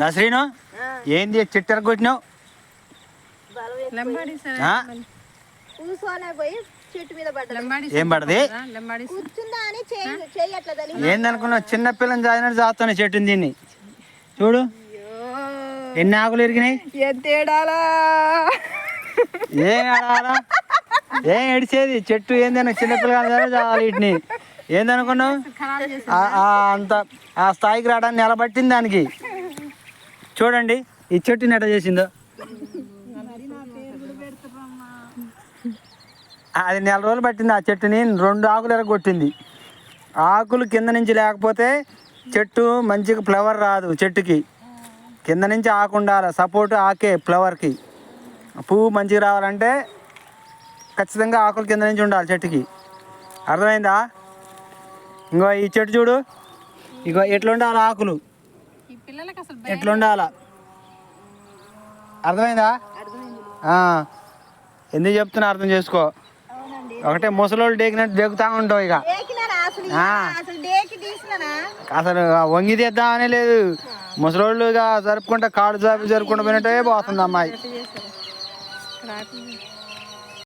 నసరీను ఏంది చెట్టు కొట్టినావు ఏం పడది ఏందనుకున్నావు? చిన్న పిల్లని జాయినట్టు చేస్తాను చెట్టుని దీన్ని చూడు. ఎన్ని ఆకులు ఎరిగినాయి ఎంతేడాలా ఏం ఆడాలా ఏం ఎడిచేది చెట్టు ఏందని చిన్న పిల్లగాని చాలు వీటిని ఏందనుకున్నావు? అంత ఆ స్థాయికి రావడానికి నిలబట్టింది దానికి. చూడండి ఈ చెట్టుని ఎట్ట చేసిందో. అది నెల రోజులు పట్టింది ఆ చెట్టుని రెండు ఆకులు ఎరగొట్టింది ఆకులు కింద నుంచి లేకపోతే చెట్టు మంచిగా ఫ్లవర్ రాదు చెట్టుకి. కింద నుంచి ఆకు ఉండాలి సపోర్ట్ ఆకే ఫ్లవర్కి పువ్వు మంచిగా రావాలంటే ఖచ్చితంగా ఆకులు కింద నుంచి ఉండాలి చెట్టుకి. అర్థమైందా? ఇంకో ఈ చెట్టు చూడు. ఇగో ఎట్లుండాలి ఆకులు? పిల్లలకి అసలు ఎట్లా ఉండాల అర్థమైందా. ఆ. ఎందుకు చెప్తున్నా అర్థం చేసుకో. అవునండి. ఒకటే ముసలోళ్ళు డేకినట్టు డేకుతా ఉంటావు ఇక. అసలు ఆ. అసలు డేకి తీసినానా అసలు ఆ వంగి తీద్దామనే లేదు. ముసలోళ్ళుగా జరుపుకుంటే కాడు జాబి జరుపుకుంటూ పోయినట్టే పోతుంది అమ్మాయి